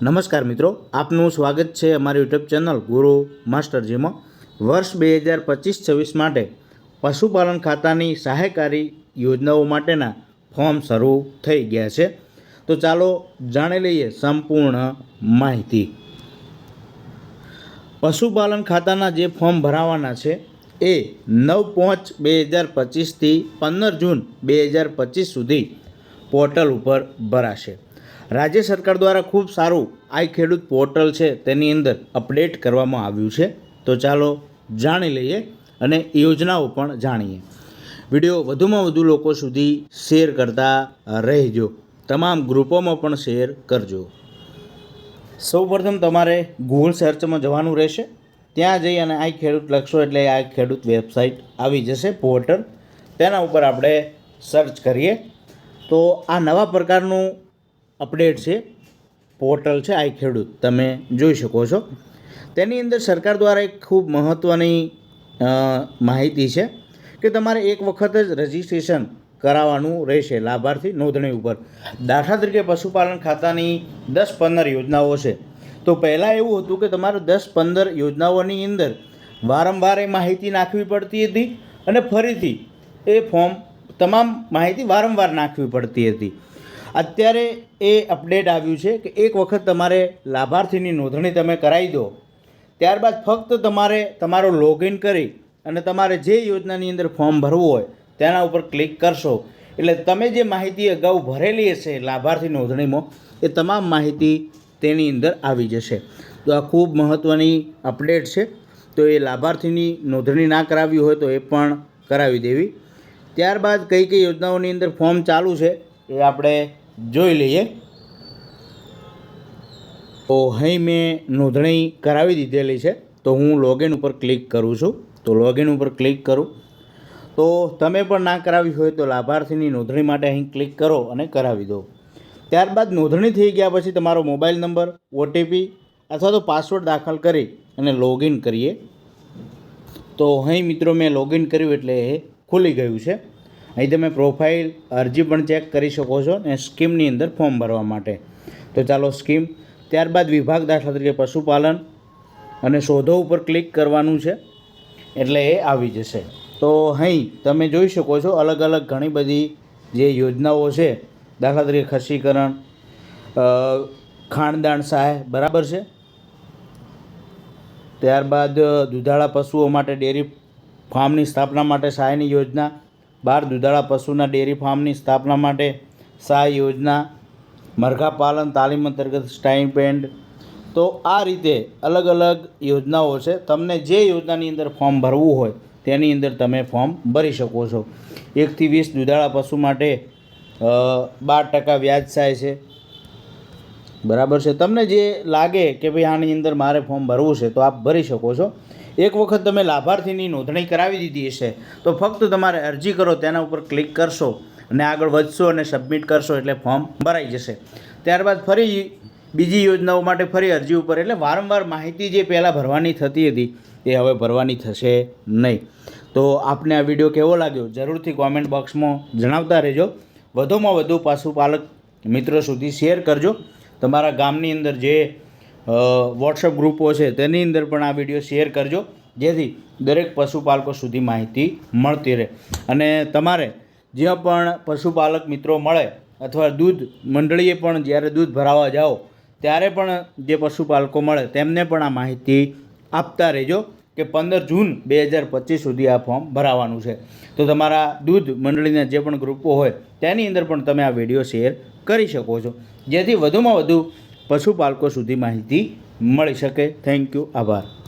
નમસ્કાર મિત્રો, આપનું સ્વાગત છે અમારી યુટ્યુબ ચેનલ ગુરુ માસ્ટરજીમાં વર્ષ બે હજાર પચીસ છવ્વીસ માટે પશુપાલન ખાતાની સહાયકારી યોજનાઓ માટેના ફોર્મ શરૂ થઈ ગયા છે. તો ચાલો જાણી લઈએ સંપૂર્ણ માહિતી. પશુપાલન ખાતાના જે ફોર્મ ભરાવાના છે એ નવ પાંચ બે હજાર પચીસથી પંદર જૂન બે હજાર પચીસ સુધી પોર્ટલ ઉપર ભરાશે. રાજ્ય સરકાર દ્વારા ખૂબ સારું આઈ ખેડૂત પોર્ટલ છે તેની અંદર અપડેટ કરવામાં આવ્યું છે. તો ચાલો જાણી લઈએ અને યોજનાઓ પણ જાણીએ. વીડિયો વધુમાં વધુ લોકો સુધી શેર કરતા રહેજો. તમામ ગ્રુપોમાં પણ શેર કરજો. સૌપ્રથમ તમારે ગૂગલ સર્ચમાં જવાનું રહેશે. ત્યાં જઈ અને આ ખેડૂત લખશો એટલે આ ખેડૂત વેબસાઇટ આવી જશે, પોર્ટલ. તેના ઉપર આપણે સર્ચ કરીએ. તો આ નવા પ્રકારનું અપડેટ છે, પોર્ટલ છે આ ખેડૂત, તમે જોઈ શકો છો. તેની અંદર સરકાર દ્વારા એક ખૂબ મહત્ત્વની માહિતી છે કે તમારે એક વખત જ રજિસ્ટ્રેશન કરાવવાનું રહેશે લાભાર્થી નોંધણી ઉપર. દાખલા તરીકે પશુપાલન ખાતાની દસ પંદર યોજનાઓ છે. તો પહેલાં એવું હતું કે તમારે દસ પંદર યોજનાઓની અંદર વારંવાર એ માહિતી નાખવી પડતી હતી અને ફરીથી એ ફોર્મ, તમામ માહિતી વારંવાર નાખવી પડતી હતી. અત્યારે એ અપડેટ આવ્યું છે કે એક વખત તમારે લાભાર્થીની નોંધણી તમે કરાવી દો. ત્યારબાદ ફક્ત તમારે તમારો લોગિન કરી અને તમારે જે યોજનાની અંદર ફોર્મ ભરવું હોય તેના ઉપર ક્લિક કરશો. એટલે તમે જે માહિતી અગાઉ ભરેલી હશે લાભાર્થી નોંધણીમાં, એ તમામ માહિતી તેની અંદર આવી જશે. તો આ ખૂબ મહત્ત્વની અપડેટ છે. તો એ લાભાર્થીની નોંધણી ના કરાવી હોય તો એ પણ કરાવી દેવી. ત્યારબાદ કઈ કઈ યોજનાઓની અંદર ફોર્મ ચાલુ છે, એ આપણે જોઈ લઈએ. તો અહીં મેં નોંધણી કરાવી દીધેલી છે. તો હું લોગિન ઉપર ક્લિક કરું છું. તો લોગિન ઉપર ક્લિક કરું. તો તમે પણ ના કરાવી હોય તો લાભાર્થીની નોંધણી માટે અહીં ક્લિક કરો અને કરાવી દો. ત્યારબાદ નોંધણી થઈ ગયા પછી તમારો મોબાઈલ નંબર, ઓટીપી અથવા તો પાસવર્ડ દાખલ કરી અને લોગિન કરીએ. તો અહીં મિત્રો મેં લોગિન કર્યું એટલે એ ખુલી ગયું છે. અહીં તમે પ્રોફાઇલ અરજી પણ ચેક કરી શકો છો અને સ્કીમની અંદર ફોર્મ ભરવા માટે. તો ચાલો સ્કીમ ત્યારબાદ વિભાગ દાખલા તરીકે પશુપાલન અને શોધો ઉપર ક્લિક કરવાનું છે, એટલે એ આવી જશે. તો અહીં તમે જોઈ શકો છો અલગ અલગ ઘણી બધી જે યોજનાઓ છે, દાખલા તરીકે ખસીકરણ ખાણદાણ સહાય, બરાબર છે? ત્યારબાદ દુધાળા પશુઓ માટે ડેરી ફાર્મની સ્થાપના માટે સહાયની યોજના બાર દુધાળા પશુના ડેરી ફાર્મની સ્થાપના માટે સહાય યોજના, મરઘા પાલન, તાલીમ અંતર્ગત સ્ટાઇપેન્ડ. તો આ રીતે અલગ અલગ યોજનાઓ છે. તમને જે યોજનાની અંદર ફોર્મ ભરવું હોય, તેની અંદર તમે ફોર્મ ભરી શકો છો. એકથી વીસ દુધાળા પશુ માટે બાર ટકા વ્યાજ થાય છે. બરાબર છે? તમને જે લાગે કે ભાઈ આની અંદર મારે ફોર્મ ભરવું છે, તો આપ ભરી શકો છો. એક વખત તમે લાભાર્થીની નોંધણી કરાવી દીધી હશે, તો ફક્ત તમારે અરજી કરો, તેના ઉપર ક્લિક કરશો અને આગળ વધશો અને સબમિટ કરશો એટલે ફોર્મ ભરાઈ જશે. ત્યારબાદ ફરી બીજી યોજનાઓ માટે ફરી અરજી ઉપર, એટલે વારંવાર માહિતી જે પહેલાં ભરવાની થતી હતી, એ હવે ભરવાની થશે નહીં. તો આપને આ વીડિયો કેવો લાગ્યો, જરૂરથી કોમેન્ટ બોક્સમાં જણાવતા રહેજો. વધુમાં વધુ પશુપાલક મિત્રો સુધી શેર કરજો. તમારા ગામની અંદર જે વોટ્સઅપ ગ્રુપો છે, તેની અંદર પણ આ વીડિયો શેર કરજો, જેથી દરેક પશુપાલકો સુધી માહિતી મળતી રહે. અને તમારે જ્યાં પણ પશુપાલક મિત્રો મળે, અથવા દૂધ મંડળીએ પણ જ્યારે દૂધ ભરાવા જાઓ, ત્યારે પણ જે પશુપાલકો મળે, તેમને પણ આ માહિતી આપતા રહેજો કે પંદર જૂન બે હજાર પચીસ સુધી આ ફોર્મ ભરાવાનું છે. તો તમારા દૂધ મંડળીના જે પણ ગ્રુપો હોય, તેની અંદર પણ તમે આ વીડિયો શેર કરી શકો છો. જેથી વધુમાં વધુ પશુપાલકો સુધી માહિતી મળી શકે. થેન્ક યુ આભાર.